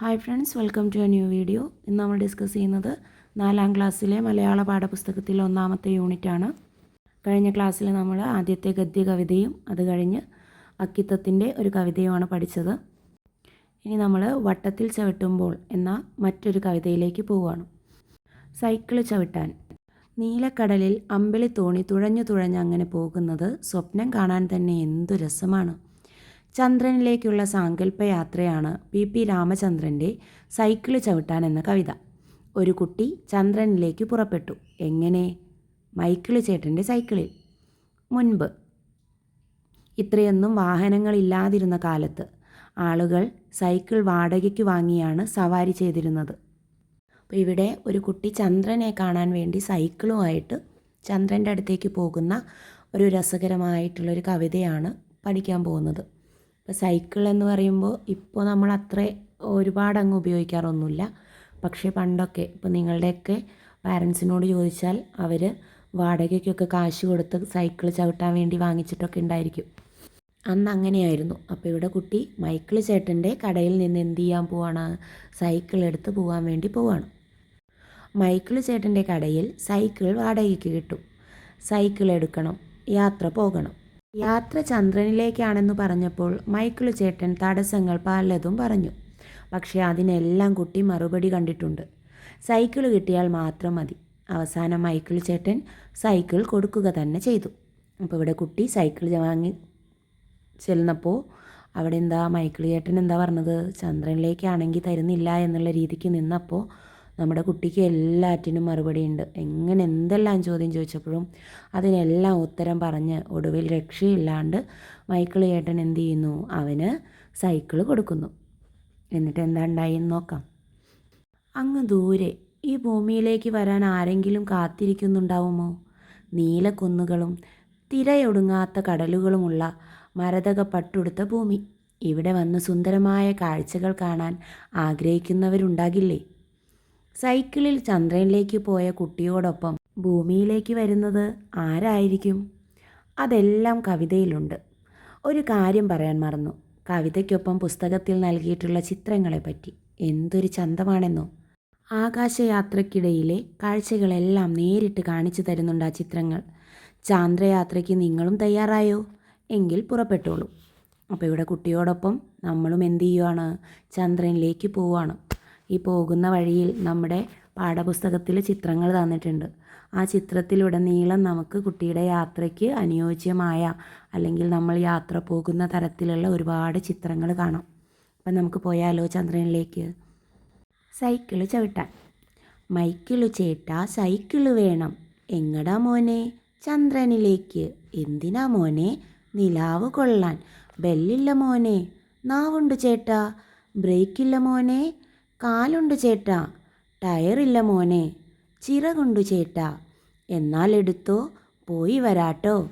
Hi friends welcome to a new video ഇന്ന് നമ്മൾ discuss ചെയ്യുന്നത് നാലാം ക്ലാസ്സിലെ മലയാള പാഠപുസ്തകത്തിലെ ഒന്നാമത്തെ യൂണിറ്റാണ് കഴിഞ്ഞ ക്ലാസ്സിൽ നമ്മൾ ആദ്യത്തെ ഗദ്യ കവിതയും അത് കഴിഞ്ഞ് അക്കിത്തത്തിന്റെ ഒരു കവിതയുമാണ് പഠിച്ചത്. ഇനി നമ്മൾ വട്ടത്തിൽ ചവിട്ടുമ്പോൾ എന്ന മറ്റൊരു കവിതയിലേക്ക് പോവുകയാണ്. സൈക്കിൾ ചവിട്ടാൻ. നീലക്കടലിൽ അമ്പിളി തോണി തുഴഞ്ഞു തുഴഞ്ഞ് അങ്ങനെ പോകുന്നത് സ്വപ്നം കാണാൻ തന്നെ എന്തു രസമാണ്. ചന്ദ്രനിലേക്കുള്ള സാങ്കല്പ യാത്രയാണ് പി. പി. രാമചന്ദ്രന്റെ സൈക്കിൾ ചവിട്ടാൻ എന്ന കവിത. ഒരു കുട്ടി ചന്ദ്രനിലേക്ക് പുറപ്പെട്ടു. എങ്ങനെ? മൈക്കിൾ ചേട്ടന്റെ സൈക്കിളിൽ. മുൻപ്. ഇത്രയൊന്നും വാഹനങ്ങളില്ലാതിരുന്ന കാലത്ത് ആളുകൾ സൈക്കിൾ വാടകയ്ക്ക് വാങ്ങിയാണ് സവാരി ചെയ്തിരുന്നത്. അപ്പോൾ ഇവിടെ ഒരു കുട്ടി ചന്ദ്രനെ കാണാൻ വേണ്ടി സൈക്കിളുമായിട്ട് ചന്ദ്രന്റെ അടുത്തേക്ക് പോകുന്ന ഒരു രസകരമായിട്ടുള്ളൊരു കവിതയാണ് പഠിക്കാൻ പോകുന്നത്. ഇപ്പോൾ സൈക്കിൾ എന്ന് പറയുമ്പോൾ ഇപ്പോൾ നമ്മൾ അത്ര ഒരുപാട് അങ്ങ് ഉപയോഗിക്കാറൊന്നുമില്ല പക്ഷേ പണ്ടൊക്കെ ഇപ്പോൾ നിങ്ങളുടെയൊക്കെ പാരൻസിനോട് ചോദിച്ചാൽ അവർ വാടകയ്ക്കൊക്കെ കാശ് കൊടുത്ത് സൈക്കിൾ ചവിട്ടാൻ വേണ്ടി വാങ്ങിച്ചിട്ടൊക്കെ ഉണ്ടായിരിക്കും അന്ന് അങ്ങനെയായിരുന്നു. അപ്പോൾ ഇവിടെ കുട്ടി മൈക്കിൾ ചേട്ടന്റെ കടയിൽ നിന്ന് എന്ത് ചെയ്യാൻ പോവാണ്? സൈക്കിൾ എടുത്ത് പോകാൻ വേണ്ടി പോവാണ്. മൈക്കിൾ ചേട്ടന്റെ കടയിൽ സൈക്കിൾ വാടകയ്ക്ക് കിട്ടും. സൈക്കിൾ എടുക്കണം യാത്ര പോകണം. യാത്ര ചന്ദ്രനിലേക്കാണെന്ന് പറഞ്ഞപ്പോൾ മൈക്കിൾ ചേട്ടൻ തടസ്സങ്ങൾ പലതും പറഞ്ഞു. പക്ഷേ അതിനെല്ലാം കുട്ടി മറുപടി കണ്ടിട്ടുണ്ട്. സൈക്കിൾ കിട്ടിയാൽ മാത്രം മതി. അവസാനം മൈക്കിൾ ചേട്ടൻ സൈക്കിൾ കൊടുക്കുക തന്നെ ചെയ്തു. അപ്പോൾ ഇവിടെ കുട്ടി സൈക്കിൾ വാങ്ങി ചെല്ലുന്നപ്പോൾ അവിടെ എന്താ മൈക്കിൾ ചേട്ടൻ എന്താ പറഞ്ഞത്? ചന്ദ്രനിലേക്കാണെങ്കിൽ തരുന്നില്ല എന്നുള്ള രീതിക്ക് നിന്നപ്പോൾ നമ്മുടെ കുട്ടിക്ക് എല്ലാറ്റിനും മറുപടി ഉണ്ട് എങ്ങനെ എന്തെല്ലാം ചോദ്യം ചോദിച്ചപ്പോഴും അതിനെല്ലാം ഉത്തരം പറഞ്ഞ് ഒടുവിൽ രക്ഷയില്ലാണ്ട് മൈക്കിൾ ചേട്ടൻ എന്ത് ചെയ്യുന്നു? അവന് സൈക്കിൾ കൊടുക്കുന്നു. എന്നിട്ട് എന്താ ഉണ്ടായെന്ന് നോക്കാം. അങ്ങ് ദൂരെ. ഈ ഭൂമിയിലേക്ക് വരാൻ ആരെങ്കിലും കാത്തിരിക്കുന്നുണ്ടാവുമോ? നീലക്കുന്നുകളും തിരയൊടുങ്ങാത്ത കടലുകളുമുള്ള മരതക പട്ടുടുത്ത ഭൂമി. ഇവിടെ വന്ന് സുന്ദരമായ കാഴ്ചകൾ കാണാൻ ആഗ്രഹിക്കുന്നവരുണ്ടാകില്ലേ? സൈക്കിളിൽ ചന്ദ്രനിലേക്ക് പോയ കുട്ടിയോടൊപ്പം ഭൂമിയിലേക്ക് വരുന്നത് ആരായിരിക്കും? അതെല്ലാം കവിതയിലുണ്ട്. ഒരു കാര്യം പറയാൻ മറന്നു. കവിതയ്ക്കൊപ്പം പുസ്തകത്തിൽ നൽകിയിട്ടുള്ള ചിത്രങ്ങളെപ്പറ്റി. എന്തൊരു ചന്തമാണെന്നോ? ആകാശയാത്രയ്ക്കിടയിലെ കാഴ്ചകളെല്ലാം നേരിട്ട് കാണിച്ചു തരുന്നുണ്ട് ആ ചിത്രങ്ങൾ. ചാന്ദ്രയാത്രയ്ക്ക് നിങ്ങളും തയ്യാറായോ? എങ്കിൽ പുറപ്പെട്ടോളൂ. അപ്പോൾ ഇവിടെ കുട്ടിയോടൊപ്പം നമ്മളും എന്ത് ചെയ്യുവാണ്? ചന്ദ്രനിലേക്ക് പോവുകയാണ് ഈ പോകുന്ന വഴിയിൽ നമ്മുടെ പാഠപുസ്തകത്തിൽ ചിത്രങ്ങൾ തന്നിട്ടുണ്ട്. ആ ചിത്രത്തിലുടനീളം നമുക്ക് കുട്ടിയുടെ യാത്രയ്ക്ക് അനുയോജ്യമായ അല്ലെങ്കിൽ നമ്മൾ യാത്ര പോകുന്ന തരത്തിലുള്ള ഒരുപാട് ചിത്രങ്ങൾ കാണാം. അപ്പം നമുക്ക് പോയാലോ ചന്ദ്രനിലേക്ക്? സൈക്കിൾ ചവിട്ടാൻ. മൈക്കിൾ ചേട്ട സൈക്കിൾ വേണം. എങ്ങടാ മോനെ? ചന്ദ്രനിലേക്ക്. എന്തിനാ മോനെ? നിലാവ് കൊള്ളാൻ. ബെല്ലില്ല മോനെ. നാവുണ്ട് ചേട്ടാ. ബ്രേക്കില്ല മോനെ. കാലുണ്ട് ചേട്ടാ. ടയറില്ല മോനെ. ചിറകുണ്ട് ചേട്ടാ. എന്നാൽ എടുത്തോ? പോയി വരാട്ടോ.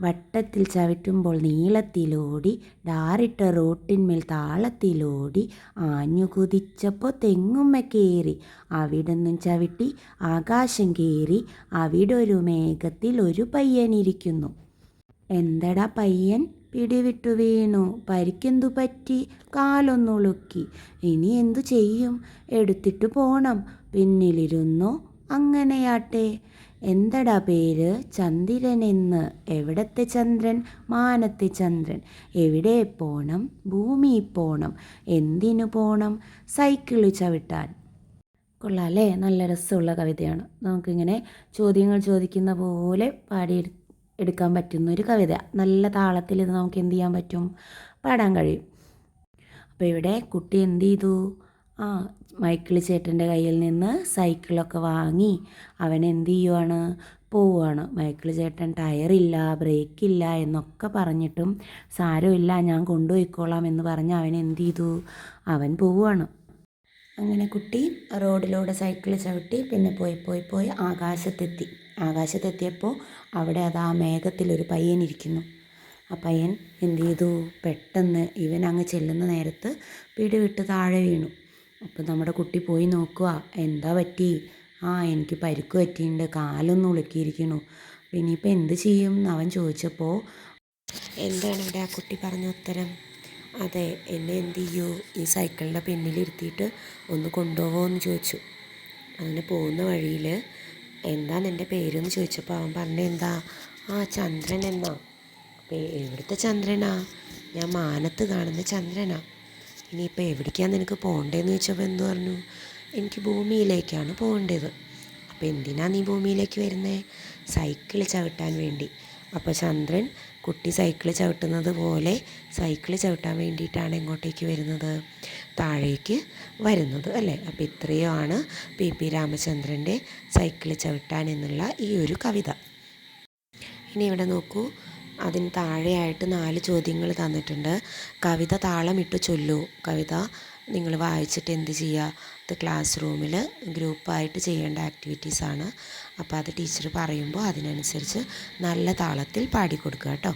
വട്ടത്തിൽ ചവിട്ടുമ്പോൾ നീളത്തിലോടി ഡാറിട്ട റോട്ടിന്മേൽ താളത്തിലോടി ആഞ്ഞു കുതിച്ചപ്പോൾ തെങ്ങുമ്മ കയറി അവിടുന്നും ചവിട്ടി ആകാശം കയറി അവിടൊരു മേഘത്തിൽ ഒരു പയ്യനിരിക്കുന്നു എന്തടാ പയ്യൻ? പിടിവിട്ടു വീണു. പരിക്കെന്തു പറ്റി? കാലൊന്നുളുക്കി. ഇനി എന്തു ചെയ്യും? എടുത്തിട്ട് പോണം. പിന്നിലിരുന്നു അങ്ങനെയാട്ടെ. എന്തടാ പേര്? ചന്ദ്രനെന്ന് എവിടത്തെ ചന്ദ്രൻ? മാനത്തെ ചന്ദ്രൻ. എവിടെ പോണം? ഭൂമി പോണം. എന്തിനു പോണം? സൈക്കിൾ ചവിട്ടാൻ. കൊള്ളാം അല്ലേ? നല്ല രസമുള്ള കവിതയാണ്. നമുക്കിങ്ങനെ ചോദ്യങ്ങൾ ചോദിക്കുന്ന പോലെ പാടി എടുക്കാൻ പറ്റുന്ന ഒരു കവിത. നല്ല താളത്തിൽ ഇത് നമുക്ക് എന്ത് ചെയ്യാൻ പറ്റും? പാടാൻ കഴിയും. അപ്പോൾ ഇവിടെ കുട്ടി എന്ത് ചെയ്തു? ആ മൈക്കിൾ ചേട്ടന്റെ കയ്യിൽ നിന്ന് സൈക്കിളൊക്കെ വാങ്ങി അവൻ എന്ത് ചെയ്യുവാണ്? പോവുകയാണ് മൈക്കിൾ ചേട്ടൻ ടയറില്ല ബ്രേക്കില്ല എന്നൊക്കെ പറഞ്ഞിട്ടും സാരമില്ല ഞാൻ കൊണ്ടുപോയിക്കോളാം എന്ന് പറഞ്ഞ് അവൻ എന്ത് ചെയ്തു? അവൻ പോവുകയാണ് അങ്ങനെ കുട്ടി റോഡിലൂടെ സൈക്കിൾ ചവിട്ടി പിന്നെ പോയി പോയി പോയി ആകാശത്തെത്തി. ആകാശത്തെത്തിയപ്പോൾ അവിടെ അത് ആ മേഘത്തിലൊരു പയ്യൻ ഇരിക്കുന്നു. ആ പയ്യൻ എന്ത് ചെയ്തു? പെട്ടെന്ന് ഇവൻ അങ്ങ് ചെല്ലുന്ന നേരത്ത് പിടി വിട്ട് താഴെ വീണു. അപ്പോൾ നമ്മുടെ കുട്ടി പോയി നോക്കുക എന്താ പറ്റി? ആ എനിക്ക് പരിക്ക് പറ്റിയിട്ടുണ്ട്. കാലൊന്നും ഉളുക്കിയിരിക്കുന്നു. ഇനിയിപ്പോൾ എന്ത് ചെയ്യും എന്ന് അവൻ ചോദിച്ചപ്പോൾ എന്താണ് ഇവിടെ ആ കുട്ടി പറഞ്ഞ ഉത്തരം? അതെ എന്നെ എന്ത് ചെയ്യൂ? ഈ സൈക്കിളിന്റെ പിന്നിലിരുത്തിയിട്ട് ഒന്ന് കൊണ്ടുപോകുമോ എന്ന് ചോദിച്ചു. അങ്ങനെ പോകുന്ന വഴിയിൽ എന്താ നിന്റെ പേരെന്ന് ചോദിച്ചപ്പോൾ അവൻ പറഞ്ഞ എന്താ? ആ ചന്ദ്രൻ എന്നാ. എവിടുത്തെ ചന്ദ്രനാ? ഞാൻ മാനത്ത് കാണുന്ന ചന്ദ്രനാ. ഇനിയിപ്പോൾ എവിടേക്കാണ് നിനക്ക് പോകേണ്ടതെന്ന് ചോദിച്ചപ്പോൾ എന്ത് പറഞ്ഞു? എനിക്ക് ഭൂമിയിലേക്കാണ് പോകേണ്ടത് അപ്പോൾ എന്തിനാ നീ ഭൂമിയിലേക്ക് വരുന്നത് സൈക്കിൾ ചവിട്ടാൻ വേണ്ടി. അപ്പോൾ ചന്ദ്രൻ കുട്ടി സൈക്കിൾ ചവിട്ടുന്നത് പോലെ സൈക്കിൾ ചവിട്ടാൻ വേണ്ടിയിട്ടാണ് എങ്ങോട്ടേക്ക് വരുന്നത്. താഴേക്ക് വരുന്നത് അല്ലേ? അപ്പോൾ ഇത്രയുമാണ് പി പി രാമചന്ദ്രന്റെ സൈക്കിൾ ചവിട്ടാൻ എന്നുള്ള ഈ ഒരു കവിത. ഇനി ഇവിടെ നോക്കൂ. അതിന് താഴെയായിട്ട് നാല് ചോദ്യങ്ങൾ തന്നിട്ടുണ്ട്. കവിത താളമിട്ട് ചൊല്ലൂ. കവിത നിങ്ങൾ വായിച്ചിട്ട് എന്ത് ചെയ്യുക? ഇത് ക്ലാസ് റൂമിൽ ഗ്രൂപ്പായിട്ട് ചെയ്യേണ്ട ആക്ടിവിറ്റീസാണ് അപ്പോൾ അത് ടീച്ചർ പറയുമ്പോൾ അതിനനുസരിച്ച് നല്ല താളത്തിൽ പാടിക്കൊടുക്കുക കേട്ടോ.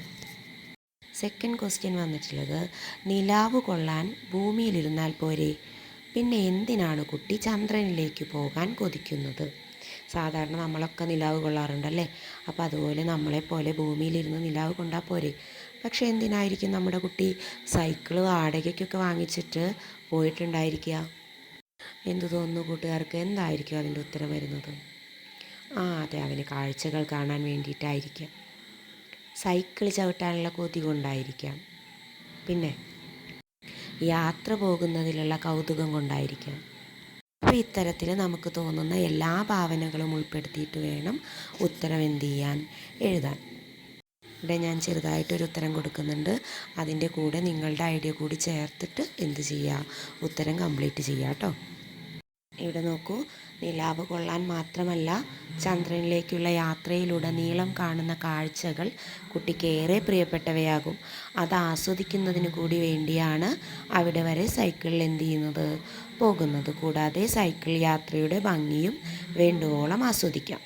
സെക്കൻഡ് ക്വസ്റ്റ്യൻ വന്നിട്ടുള്ളത് നിലാവ് കൊള്ളാൻ ഭൂമിയിലിരുന്നാൽ പോരെ? പിന്നെ എന്തിനാണ് കുട്ടി ചന്ദ്രനിലേക്ക് പോകാൻ കൊതിക്കുന്നത്? സാധാരണ നമ്മളൊക്കെ നിലാവ് കൊള്ളാറുണ്ടല്ലേ? അപ്പോൾ അതുപോലെ നമ്മളെപ്പോലെ ഭൂമിയിലിരുന്ന് നിലാവ് കൊണ്ടാൽ പോരെ? പക്ഷേ എന്തിനായിരിക്കും നമ്മുടെ കുട്ടി സൈക്കിൾ വാടകയ്ക്കൊക്കെ വാങ്ങിച്ചിട്ട് പോയിട്ടുണ്ടായിരിക്കുക? എന്തു തോന്നുന്നു കൂട്ടുകാർക്ക്? എന്തായിരിക്കും അതിന്റെ ഉത്തരം വരുന്നത്? ആ അതെ അവന് കാഴ്ചകൾ കാണാൻ വേണ്ടിയിട്ടായിരിക്കാം. സൈക്കിൾ ചവിട്ടാനുള്ള കൊതി കൊണ്ടായിരിക്കാം. പിന്നെ യാത്ര പോകുന്നതിലുള്ള കൗതുകം കൊണ്ടായിരിക്കാം. അപ്പോൾ ഇത്തരത്തിൽ നമുക്ക് തോന്നുന്ന എല്ലാ ഭാവനകളും ഉൾപ്പെടുത്തിയിട്ട് വേണം ഉത്തരം എന്ത് ചെയ്യാൻ? എഴുതാൻ. ഇവിടെ ഞാൻ ചെറുതായിട്ടൊരു ഉത്തരം കൊടുക്കുന്നുണ്ട്. അതിന്റെ കൂടെ നിങ്ങളുടെ ഐഡിയ കൂടി ചേർത്തിട്ട് എന്ത് ചെയ്യുക ഉത്തരം കംപ്ലീറ്റ് ചെയ്യുക കേട്ടോ. ഇവിടെ നോക്കൂ. നിലാവ് കൊള്ളാൻ മാത്രമല്ല ചന്ദ്രനിലേക്കുള്ള യാത്രയിലുടനീളം കാണുന്ന കാഴ്ചകൾ കുട്ടിക്ക് ഏറെ പ്രിയപ്പെട്ടവയാകും. അത് ആസ്വദിക്കുന്നതിന് കൂടി വേണ്ടിയാണ് അവിടെ വരെ സൈക്കിളിൽ എന്ത് ചെയ്യുന്നത്? പോകുന്നത്. കൂടാതെ സൈക്കിൾ യാത്രയുടെ ഭംഗിയും വേണ്ടുവോളം ആസ്വദിക്കാം.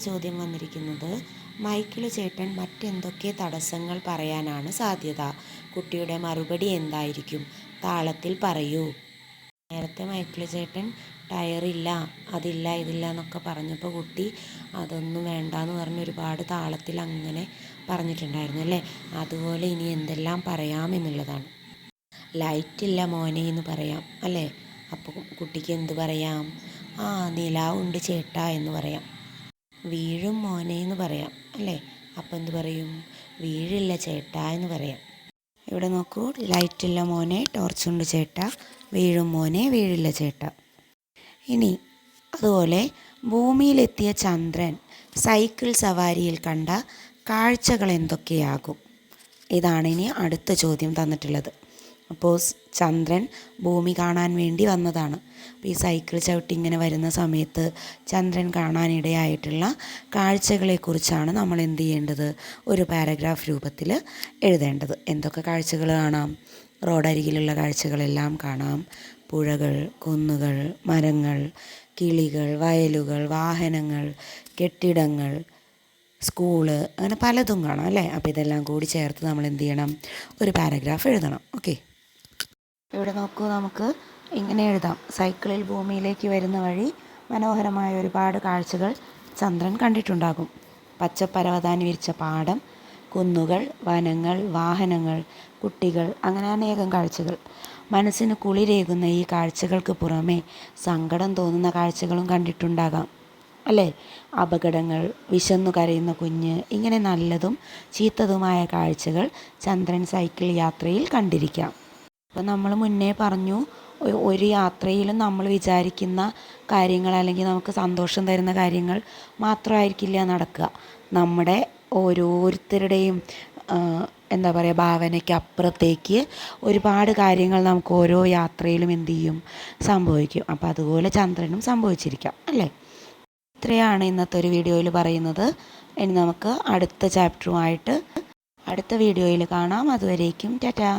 ചോദ്യം വന്നിരിക്കുന്നത് മൈക്കിൾ ചേട്ടൻ മറ്റെന്തൊക്കെ തടസ്സങ്ങൾ പറയാനാണ് സാധ്യത? കുട്ടിയുടെ മറുപടി എന്തായിരിക്കും? താളത്തിൽ പറയൂ. നേരത്തെ മൈക്കിൾ ചേട്ടൻ ടയറില്ല അതില്ല ഇതില്ല എന്നൊക്കെ പറഞ്ഞപ്പോൾ കുട്ടി അതൊന്നും വേണ്ട എന്ന് പറഞ്ഞ് ഒരുപാട് താളത്തിൽ അങ്ങനെ പറഞ്ഞിട്ടുണ്ടായിരുന്നു അല്ലേ? അതുപോലെ ഇനി എന്തെല്ലാം പറയാം എന്നുള്ളതാണ്. ലൈറ്റില്ല മോനെ എന്ന് പറയാം അല്ലേ? അപ്പോൾ കുട്ടിക്ക് എന്ത് പറയാം? ആ നിലാവുണ്ട് ചേട്ടാ എന്ന് പറയാം. വീഴും മോനെ എന്ന് പറയാം അല്ലേ? അപ്പം എന്ത് പറയും? വീഴില്ല ചേട്ടാ എന്ന് പറയാം. ഇവിടെ നോക്കൂ ലൈറ്റില്ല മോനെ ടോർച്ചുണ്ട് ചേട്ട. വീഴും മോനെ വീഴില്ല ചേട്ട. ഇനി അതുപോലെ ഭൂമിയിലെത്തിയ ചന്ദ്രൻ സൈക്കിൾ സവാരിയിൽ കണ്ട കാഴ്ചകൾ എന്തൊക്കെയാകും? ഇതാണ് ഇനി അടുത്ത ചോദ്യം തന്നിട്ടുള്ളത്. അപ്പോൾ ചന്ദ്രൻ ഭൂമി കാണാൻ വേണ്ടി വന്നതാണ്. അപ്പോൾ ഈ സൈക്കിൾ ചവിട്ടി ഇങ്ങനെ വരുന്ന സമയത്ത് ചന്ദ്രൻ കാണാനിടയായിട്ടുള്ള കാഴ്ചകളെക്കുറിച്ചാണ് നമ്മൾ എന്ത് ചെയ്യേണ്ടത്? ഒരു പാരഗ്രാഫ് രൂപത്തിൽ എഴുതേണ്ടത്. എന്തൊക്കെ കാഴ്ചകൾ കാണാം? റോഡരികിലുള്ള കാഴ്ചകളെല്ലാം കാണാം. പുഴകൾ കുന്നുകൾ മരങ്ങൾ കിളികൾ വയലുകൾ വാഹനങ്ങൾ കെട്ടിടങ്ങൾ സ്കൂൾ അങ്ങനെ പലതും കാണാം അല്ലേ? അപ്പോൾ ഇതെല്ലാം കൂടി ചേർത്ത് നമ്മൾ എന്ത് ചെയ്യണം? ഒരു പാരഗ്രാഫ് എഴുതണം. ഓക്കെ. ഇവിടെ നോക്കൂ നമുക്ക് ഇങ്ങനെ എഴുതാം. സൈക്കിളിൽ ഭൂമിയിലേക്ക് വരുന്ന വഴി മനോഹരമായ ഒരുപാട് കാഴ്ചകൾ ചന്ദ്രൻ കണ്ടിട്ടുണ്ടാകും. പച്ചപ്പരവതാനി വിരിച്ച പാടം കുന്നുകൾ വനങ്ങൾ വാഹനങ്ങൾ കുട്ടികൾ അങ്ങനെ അനേകം കാഴ്ചകൾ. മനസ്സിന് കുളിരേകുന്ന ഈ കാഴ്ചകൾക്ക് പുറമേ സങ്കടം തോന്നുന്ന കാഴ്ചകളും കണ്ടിട്ടുണ്ടാകാം. അല്ലേ? അപകടങ്ങൾ വിശന്നു കരയുന്ന കുഞ്ഞ് ഇങ്ങനെ നല്ലതും ചീത്തതുമായ കാഴ്ചകൾ ചന്ദ്രൻ സൈക്കിൾ യാത്രയിൽ കണ്ടിരിക്കാം. അപ്പോൾ നമ്മൾ മുന്നേ പറഞ്ഞു ഒരു യാത്രയിലും നമ്മൾ വിചാരിക്കുന്ന കാര്യങ്ങൾ അല്ലെങ്കിൽ നമുക്ക് സന്തോഷം തരുന്ന കാര്യങ്ങൾ മാത്രമായിരിക്കില്ല നടക്കുക. നമ്മുടെ ഓരോരുത്തരുടെയും എന്താ പറയുക ഭാവനയ്ക്ക് അപ്പുറത്തേക്ക് ഒരുപാട് കാര്യങ്ങൾ നമുക്ക് ഓരോ യാത്രയിലും എന്ത് ചെയ്യും? സംഭവിക്കും. അപ്പോൾ അതുപോലെ ചന്ദ്രനും സംഭവിച്ചിരിക്കാം അല്ലേ? ഇത്രയാണ് ഇന്നത്തെ ഒരു വീഡിയോയിൽ പറയുന്നത്. ഇനി നമുക്ക് അടുത്ത ചാപ്റ്ററുമായിട്ട് അടുത്ത വീഡിയോയിൽ കാണാം. അതുവരേക്കും ടാറ്റാ.